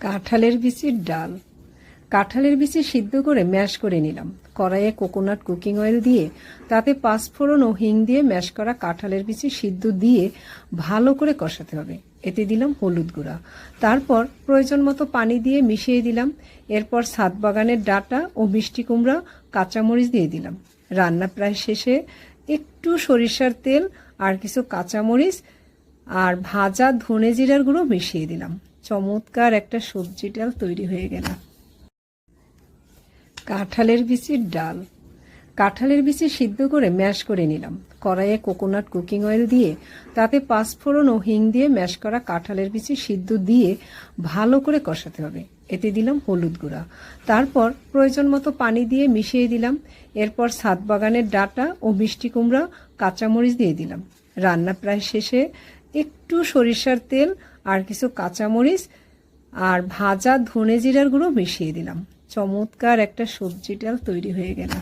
কাঁঠালের বিচির ডাল। কাঁঠালের বিচি সিদ্ধ করে ম্যাশ করে নিলাম। কড়াইয়ে কোকোনাট কুকিং অয়েল দিয়ে তাতে পাঁচফোড়ন ও হিং দিয়ে ম্যাশ করা কাঁঠালের বিচি সিদ্ধ দিয়ে ভালো করে কষাতে হবে। এতে দিলাম হলুদ গুঁড়া। তারপর প্রয়োজন মতো পানি দিয়ে মিশিয়ে দিলাম। এরপর সাত বাগানের ডাটা ও মিষ্টি কুমড়া, কাঁচামরিচ দিয়ে দিলাম। রান্না প্রায় শেষে একটু সরিষার তেল আর কিছু কাঁচামরিচ আর ভাজা ধনে জিরার গুঁড়ো মিশিয়ে দিলাম। চমৎকার একটা সবজি ডাল তৈরি হয়ে গেল। কাঁঠালের বিচির ডাল। কাঁঠালের বিচি সিদ্ধ করে ম্যাশ করে নিলাম। কড়াইয়ে কোকোনাট কুকিং অয়েল দিয়ে, তাতে পাঁচফোড়ন ও হিং দিয়ে ম্যাশ করা কাঁঠালের বিচি সিদ্ধ দিয়ে ভালো করে কষাতে হবে। এতে দিলাম হলুদ গুঁড়া। তারপর প্রয়োজন মতো পানি দিয়ে মিশিয়ে দিলাম। এরপর সাত বাগানের ডাটা ও মিষ্টি কুমড়া, কাঁচামরিচ দিয়ে দিলাম। রান্না প্রায় শেষে একটু সরিষার তেল আর কিছু কাঁচামরিচ আর ভাজা ধনে জিরার গুঁড়ো মিশিয়ে দিলাম। চমৎকার একটা সবজি ডাল তৈরি হয়ে গেল।